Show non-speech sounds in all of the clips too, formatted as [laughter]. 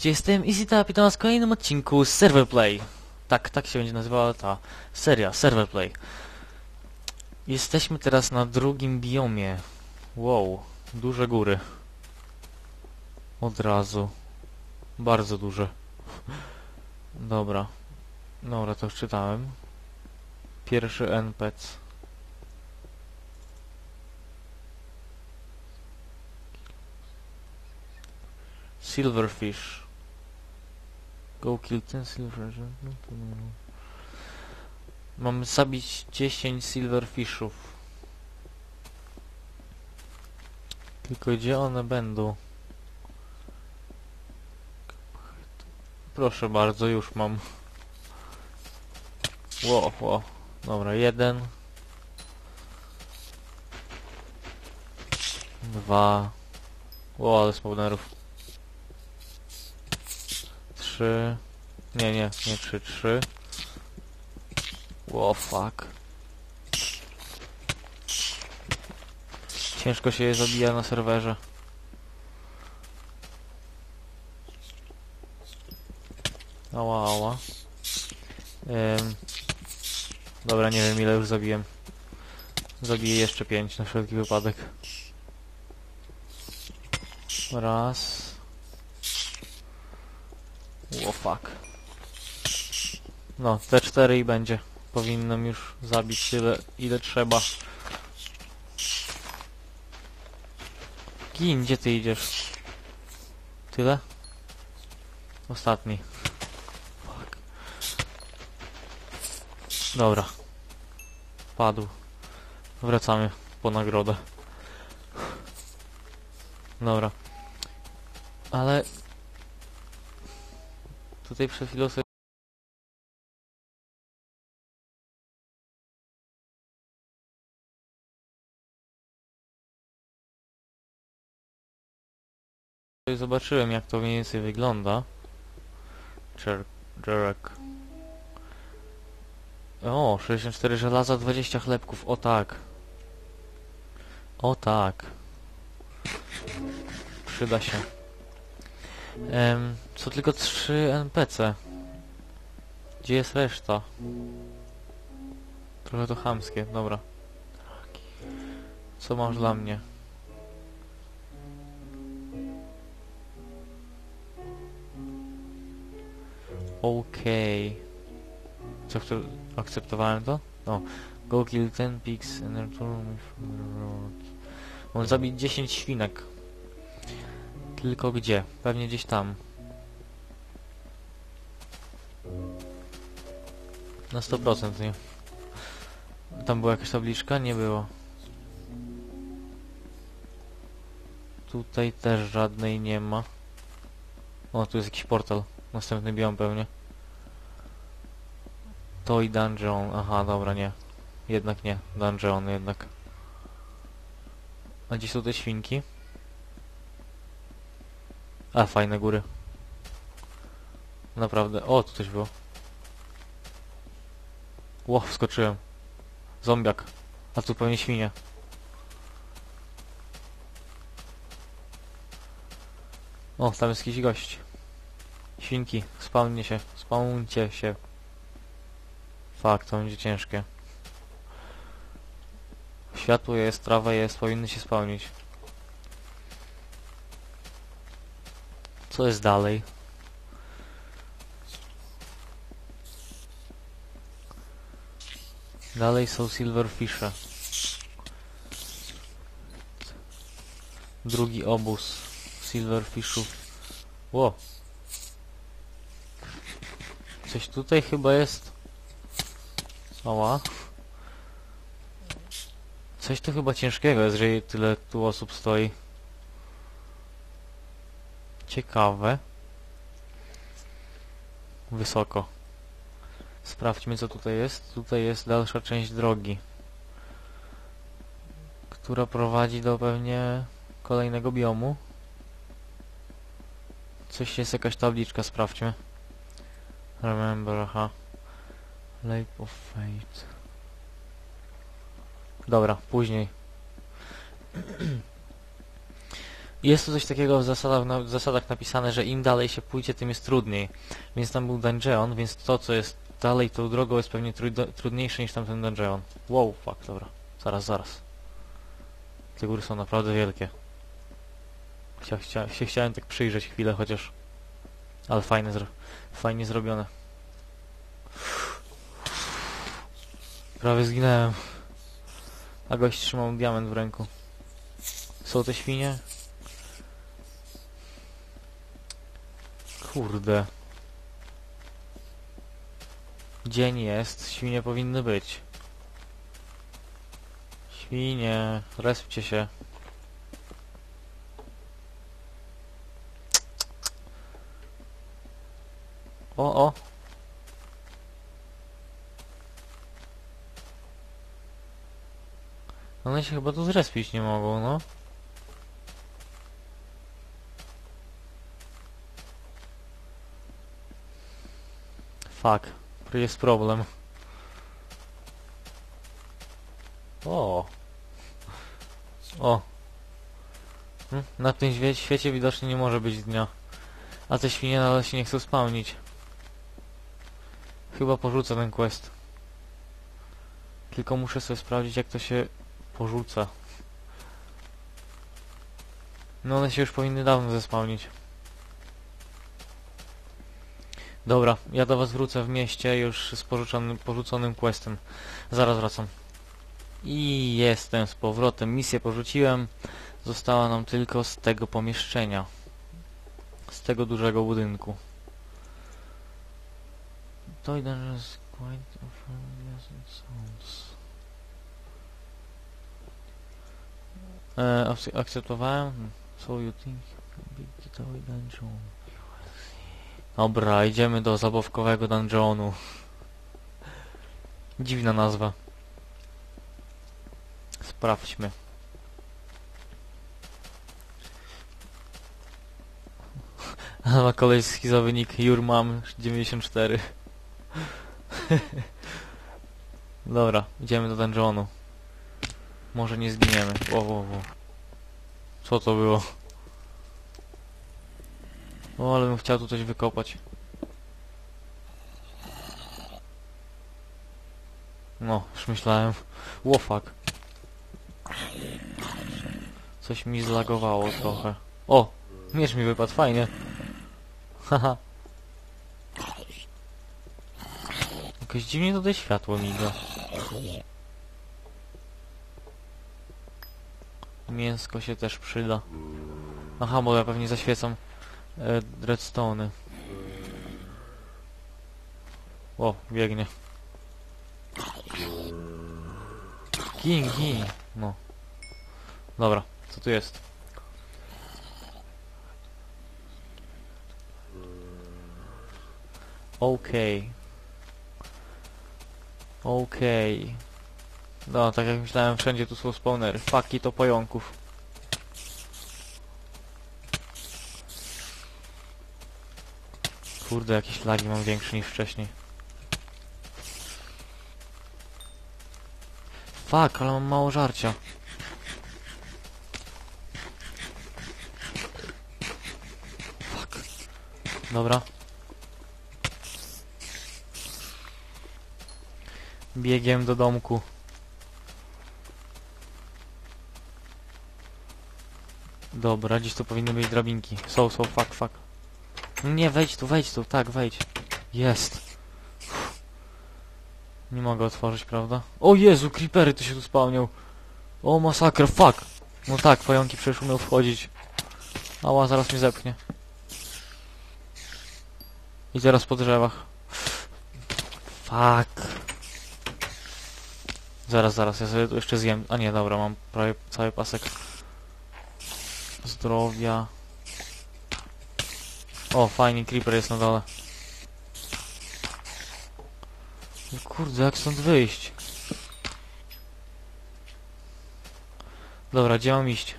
Cześć, jestem EasyTap i witam was w kolejnym odcinku z Serverplay. Tak, tak się będzie nazywała ta seria, Serverplay. Jesteśmy teraz na drugim biomie. Wow, duże góry. Od razu. Bardzo duże. Dobra. Dobra, to już czytałem. Pierwszy NPC. Silverfish. Go kill ten silver. No to nie wiem. Mamy zabić 10 silverfishów. Tylko gdzie one będą? Proszę bardzo, już mam. Ło, ło. Dobra, jeden. Dwa. Ło, ale z. 3... Nie, nie, nie 3, 3. Wow, fuck. Ciężko się je zabija na serwerze. Ała, ała. Ym. Dobra, nie wiem ile już zabiłem. Zabiję jeszcze pięć na wszelki wypadek. Raz. Ło, fuck. No, te cztery i będzie. Powinnam już zabić tyle, ile trzeba. Gin, gdzie ty idziesz? Tyle? Ostatni. Fuck. Dobra. Padł. Wracamy po nagrodę. Dobra. Ale... Tutaj przed chwilą sobie... Zobaczyłem jak to mniej więcej wygląda. Jer Jerek. O, 64 żelaza, 20 chlebków, o tak. O tak. Przyda się. Em, co tylko 3 NPC. Gdzie jest reszta? Trochę to chamskie, dobra. Co masz dla mnie? Okej. Co, kto, akceptowałem to? No. Go kill 10 pigs and return me from the road. Mam zabić 10 świnek. Tylko gdzie? Pewnie gdzieś tam. Na 100% nie. Tam była jakaś tabliczka? Nie było. Tutaj też żadnej nie ma. O, tu jest jakiś portal. Następny biom pewnie. Toy Dungeon. Aha, dobra, nie. Jednak nie. Dungeon jednak. A gdzie są te świnki? A, fajne góry. Naprawdę. O, tu coś było. Ło, wskoczyłem. Zombiak. A tu pewnie świnia. O, tam jest jakiś gość. Świnki, spawnie się, spawncie się. Fakt, to będzie ciężkie. Światło jest, trawa jest, powinny się spełnić. Co jest dalej? Dalej są silverfishe. Drugi obóz silverfishów. Ło. Coś tutaj chyba jest. Ała. Coś tu chyba ciężkiego jest, że tyle tu osób stoi. Ciekawe. Wysoko. Sprawdźmy co tutaj jest. Tutaj jest dalsza część drogi. Która prowadzi do pewnie kolejnego biomu. Coś jest jakaś tabliczka, sprawdźmy. Remember, aha. Lake of Fate. Dobra, później. [clears throat] Jest tu coś takiego w zasadach, na, w zasadach napisane, że im dalej się pójdzie, tym jest trudniej. Więc tam był dungeon, więc to, co jest dalej tą drogą, jest pewnie trud- trudniejsze niż tamten dungeon. Wow, fuck, dobra. Zaraz, zaraz. Te góry są naprawdę wielkie. Chcia, chcia, się chciałem tak przyjrzeć chwilę chociaż. Ale fajne, zro fajnie zrobione. Prawie zginąłem. A gość trzymał diament w ręku. Są te świnie? Kurde. Dzień jest, świnie powinny być. Świnie, respcie się. O, o. One się chyba tu zrespić nie mogą, no. Fuck, jest problem. O. O. Hm, Na tym świe świecie widocznie nie może być dnia. A te świnie nadal się nie chcą spełnić. Chyba porzucę ten quest. Tylko muszę sobie sprawdzić jak to się porzuca. No one się już powinny dawno zespałnić. Dobra, ja do was wrócę w mieście już z porzuconym, porzuconym questem. Zaraz wracam. I jestem z powrotem. Misję porzuciłem. Została nam tylko z tego pomieszczenia. Z tego dużego budynku. Toy Dungeon is quite as it sounds. E, akce- akceptowałem. Hmm. So you think the Toy Dungeon? Dobra, idziemy do zabawkowego dungeonu. Dziwna nazwa. Sprawdźmy. [laughs] A ma kolej schizowy nick Jurmam94. Dobra, idziemy do dungeonu. Może nie zginiemy. Wo, wo, wo. Co to było? O, ale bym chciał tu coś wykopać. No, już myślałem. Ło, fuck. Coś mi zlagowało trochę. O! Miecz mi wypadł, fajnie. Haha. Jakoś dziwnie tutaj światło miga. Mięsko się też przyda. Aha, bo ja pewnie zaświecam e, redstone'y. O, biegnie. Gin, gin. No. Dobra, co tu jest? Okej. Okej. No, tak jak myślałem, wszędzie tu są spawnery. Faki to pająków. Kurde, jakieś lagi mam większe niż wcześniej. Fuck, ale mam mało żarcia. Fuck. Dobra. Biegiem do domku. Dobra, gdzieś tu powinny być drabinki. Są, są, fuck, fuck. Nie, wejdź tu, wejdź tu, tak, wejdź. Jest. Nie mogę otworzyć, prawda? O Jezu, creepery tu się tu spełnią. O, masakra, fuck. No tak, pająki przecież umiał wchodzić. Ała, zaraz mnie zepchnie. I teraz po drzewach. Fuck. Zaraz, zaraz, ja sobie tu jeszcze zjem. A nie, dobra, mam prawie cały pasek. Zdrowia. O, fajnie, creeper jest na dole. No Kurde, jak stąd wyjść? Dobra, gdzie mam iść?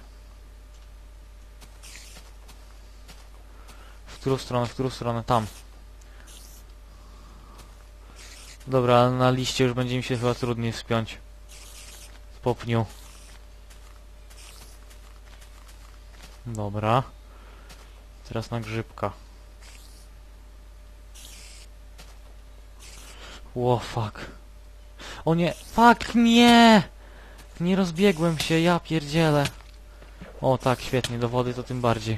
W którą stronę, w którą stronę? Tam. Dobra, na liście już będzie mi się chyba trudniej wspiąć. Po pniu. Dobra. Teraz na grzybka. Ło, fuck. O nie, fuck, nie! Nie rozbiegłem się, ja pierdzielę. O tak, świetnie, do wody to tym bardziej.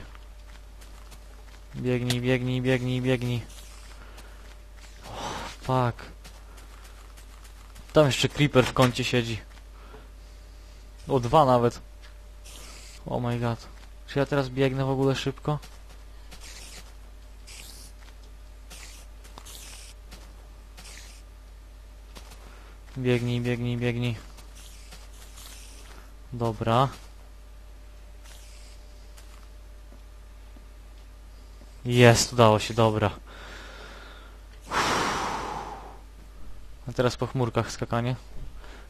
Biegnij, biegnij, biegnij, biegnij. O, fuck. Tam jeszcze creeper w kącie siedzi. O, dwa nawet. Oh my god. Czy ja teraz biegnę w ogóle szybko? Biegnij, biegnij, biegnij. Dobra. Jest, udało się, dobra. A teraz po chmurkach skakanie.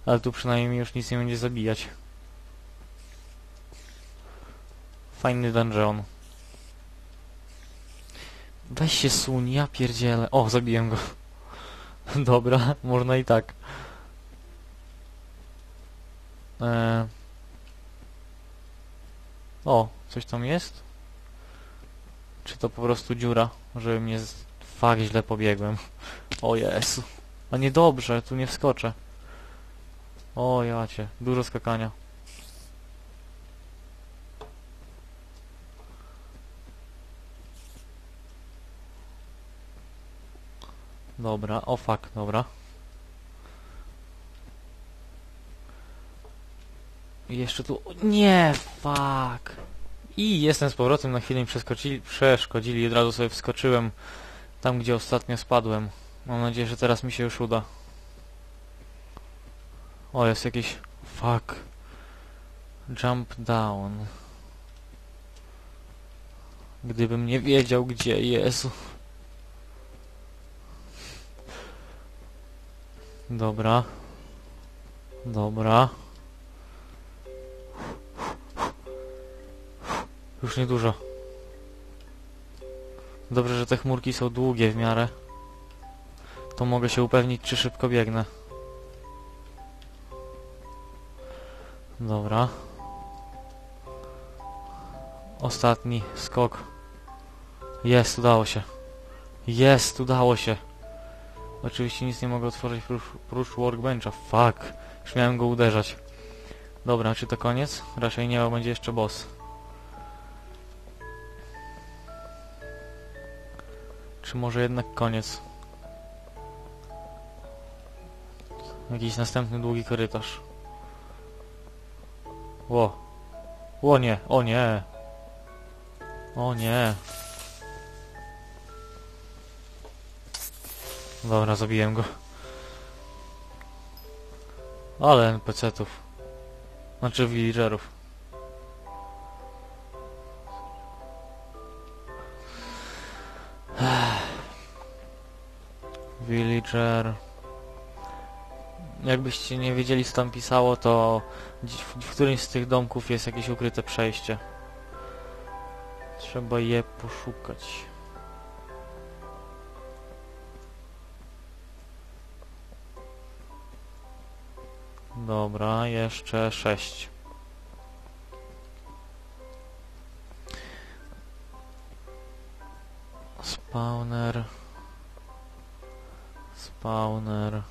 Ale tu przynajmniej już nic nie będzie zabijać. Fajny dungeon. Weź się suń, ja pierdzielę. O, zabiłem go. [laughs] Dobra, można i tak. Eee. O, coś tam jest? Czy to po prostu dziura, że mnie z... Fak, źle pobiegłem. O Jezu. A niedobrze, tu nie wskoczę. O jacie, dużo skakania. Dobra, o fuck, dobra. Jeszcze tu... Nie, fuck. I jestem z powrotem, na chwilę mi przeszkodzili i od razu sobie wskoczyłem tam, gdzie ostatnio spadłem. Mam nadzieję, że teraz mi się już uda. O, jest jakiś... Fuck. Jump down. Gdybym nie wiedział, gdzie... Jezu. Dobra. Dobra. Już niedużo. Dobrze, że te chmurki są długie w miarę. To mogę się upewnić, czy szybko biegnę. Dobra. Ostatni skok. Jest, udało się. Jest, udało się. Oczywiście nic nie mogę otworzyć prócz, prócz workbencha. Fuck. Już miałem go uderzać. Dobra, czy to koniec? Raczej nie, bo będzie jeszcze boss. Czy może jednak koniec? Jakiś następny długi korytarz. Ło. Ło nie, o nie. O nie. Dobra, zabiłem go. Ale NPC-ów. Znaczy villagerów. Villager. Jakbyście nie wiedzieli co tam pisało, to w, w którymś z tych domków jest jakieś ukryte przejście. Trzeba je poszukać. Dobra, jeszcze sześć. Spawner. Spawner.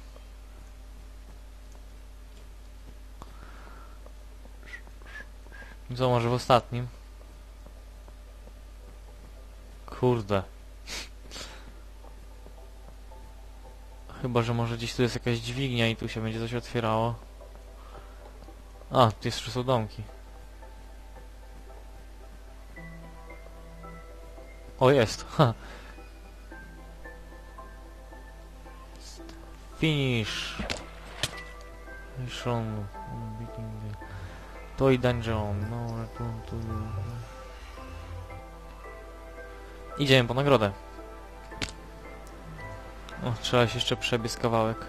Co, może w ostatnim? Kurde. Chyba, że może gdzieś tu jest jakaś dźwignia i tu się będzie coś otwierało. A, tu jeszcze są domki. O, jest. Ha. Finish. Finish on. Beating the... Toy Dungeon. No, return to... Idziemy po nagrodę. O, trzeba się jeszcze przebiec kawałek.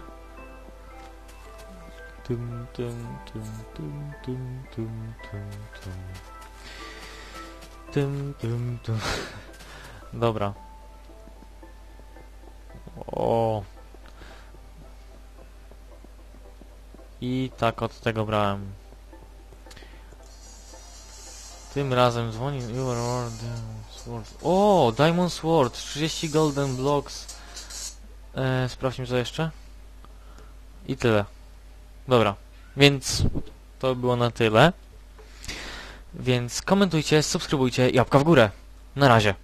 Tum, tum, tum, tum, tum, tum, tum, tum. Tum, tum, tum. [laughs] Dobra. O. I tak od tego brałem. Tym razem dzwoni... Sword. O! Diamond Sword! 30 golden blocks. E, sprawdźmy co jeszcze. I tyle. Dobra. Więc to było na tyle. Więc komentujcie, subskrybujcie i łapka w górę. Na razie.